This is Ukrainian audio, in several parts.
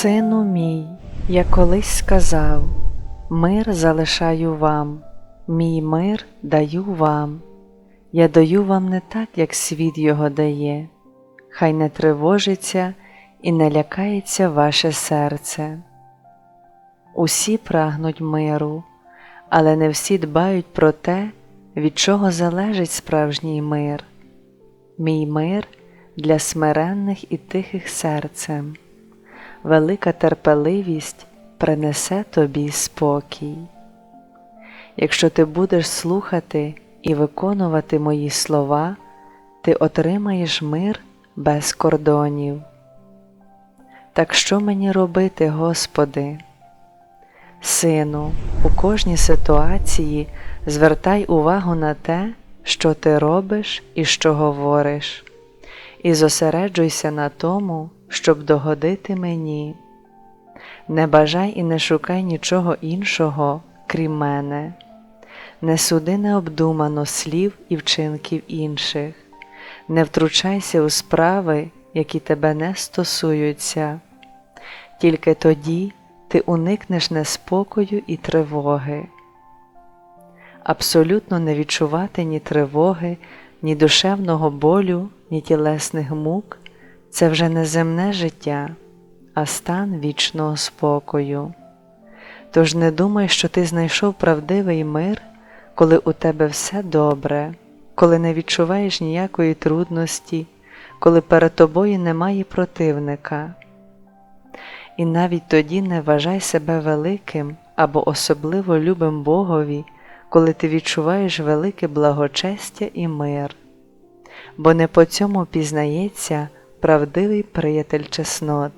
Сину мій, я колись сказав, мир залишаю вам, мій мир даю вам. Я даю вам не так, як світ його дає, хай не тривожиться і не лякається ваше серце. Усі прагнуть миру, але не всі дбають про те, від чого залежить справжній мир. Мій мир для смиренних і тихих серцем, велика терпеливість принесе тобі спокій. Якщо ти будеш слухати і виконувати мої слова, ти отримаєш мир без кордонів. Так що мені робити, Господи? Сину, у кожній ситуації звертай увагу на те, що ти робиш і що говориш, і зосереджуйся на тому, щоб догодити мені. Не бажай і не шукай нічого іншого, крім мене, не суди необдумано слів і вчинків інших, не втручайся у справи, які тебе не стосуються, тільки тоді ти уникнеш неспокою і тривоги. Абсолютно не відчувати ні тривоги, ні душевного болю, ні тілесних мук це вже не земне життя, а стан вічного спокою. Тож не думай, що ти знайшов правдивий мир, коли у тебе все добре, коли не відчуваєш ніякої трудності, коли перед тобою немає противника. І навіть тоді не вважай себе великим або особливо любим Богові, коли ти відчуваєш велике благочестя і мир, бо не по цьому пізнається правдивий приятель чеснот,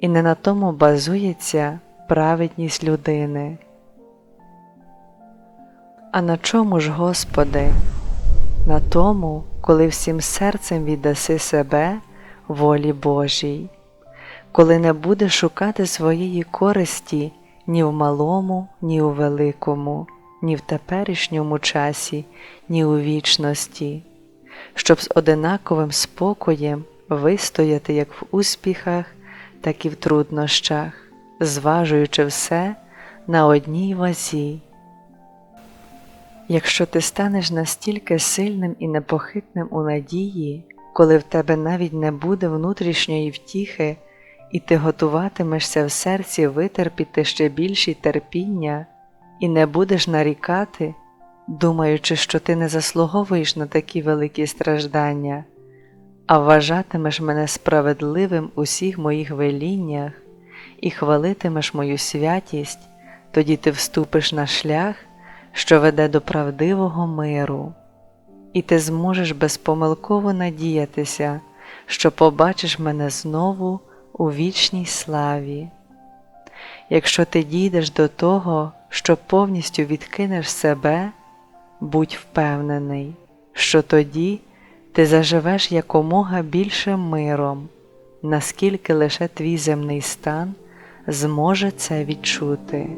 і не на тому базується праведність людини. А на чому ж, Господи? На тому, коли всім серцем віддаси себе волі Божій, коли не будеш шукати своєї користі ні в малому, ні у великому, ні в теперішньому часі, ні у вічності, щоб з одинаковим спокоєм вистояти як в успіхах, так і в труднощах, зважуючи все на одній вазі. Якщо ти станеш настільки сильним і непохитним у надії, коли в тебе навіть не буде внутрішньої втіхи, і ти готуватимешся в серці витерпіти ще більші терпіння, і не будеш нарікати, думаючи, що ти не заслуговуєш на такі великі страждання, а вважатимеш мене справедливим у всіх моїх веліннях і хвалитимеш мою святість, тоді ти вступиш на шлях що веде до правдивого миру, і ти зможеш безпомилково надіятися, що побачиш мене знову у вічній славі. Якщо ти дійдеш до того, що повністю відкинеш себе, будь впевнений, що тоді ти заживеш якомога більше миром, наскільки лише твій земний стан зможе це відчути.